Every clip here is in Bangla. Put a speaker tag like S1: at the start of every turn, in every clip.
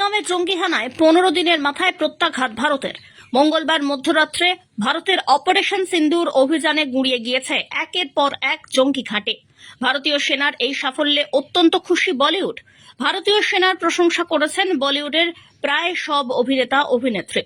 S1: জঙ্গি হানায় পনেরো দিনের মাথায় প্রত্যাঘাত ভারতের। মঙ্গলবার মধ্যরাত্রে ভারতের অপারেশন সিন্দুর অভিযানে গুঁড়িয়ে গিয়েছে একের পর এক জঙ্গি ঘাটে। ভারতীয় সেনার এই সাফল্যে অত্যন্ত খুশি বলিউড। ভারতীয় সেনার প্রশংসা করেছেন বলিউডের প্রায় সব অভিনেতা, অভিনেত্রী।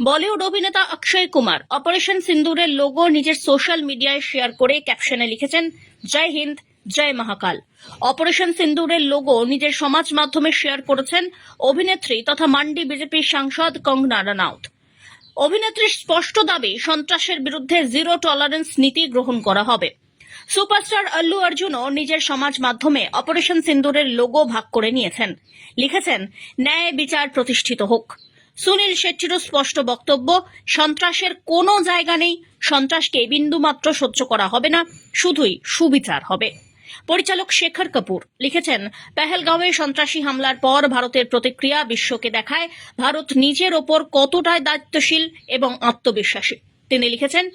S1: বলিউড অভিনেতা অক্ষয় কুমার অপারেশন সিন্দুরের লোগো নিজের সোশ্যাল মিডিয়ায় শেয়ার করে ক্যাপশনে লিখেছেন, জয় হিন্দ জয় মহাকাল। অপারেশন সিন্দুরের লোগো নিজের সমাজ মাধ্যমে শেয়ার করেছেন অভিনেত্রী তথা মান্ডি বিজেপির সাংসদ কঙ্গনা রানাউত। অভিনেত্রীর স্পষ্ট দাবি, সন্ত্রাসের বিরুদ্ধে জিরো টলারেন্স নীতি গ্রহণ করা হবে। সুপারস্টার আল্লু অর্জুনও নিজের সমাজ মাধ্যমে অপারেশন সিন্দুরের লোগো ভাগ করে নিয়েছেন। লিখেছেন, ন্যায় বিচার প্রতিষ্ঠিত হোক। সুনীল শেট্টিরও স্পষ্ট বক্তব্য, সন্ত্রাসের কোনো জায়গা নেই। সন্ত্রাসকে বিন্দুমাত্র সহ্য করা হবে না। শুধুই সুবিচার হবে। পরিচালক শেখর কাপুর লিখেছেন, পেহেলগাঁওয়ে সন্ত্রাসী হামলার পর ভারতের প্রতিক্রিয়া বিশ্বকে দেখায় ভারত নিজের ওপর কতটাই দায়িত্বশীল এবং আত্মবিশ্বাসী। তিনি লিখেছেন,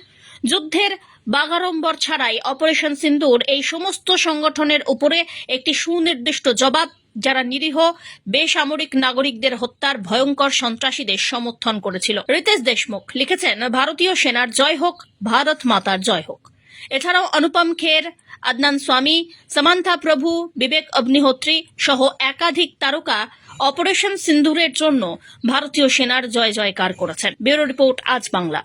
S1: যুদ্ধের বাগাড়ম্বর ছাড়াই অপারেশন সিন্দুর এই সমস্ত সংগঠনের উপরে একটি সুনির্দিষ্ট জবাব যারা নিরীহ, বেসামরিক নাগরিকদের হত্যার ভয়ঙ্কর সন্ত্রাসীদের সমর্থন করেছিল। রিতেশ দেশমুখ লিখেছেন, ভারতীয় সেনার জয় হোক, ভারত মাতার জয় হোক। এছাড়াও অনুপম খের, আদনান স্বামী, সামান্থা প্রভু, বিবেক অগ্নিহোত্রী সহ একাধিক তারকা অপারেশন সিন্দুরের জন্য ভারতীয় সেনার জয় জয়কার করেছেন। ব্যুরো রিপোর্ট আজ বাংলা।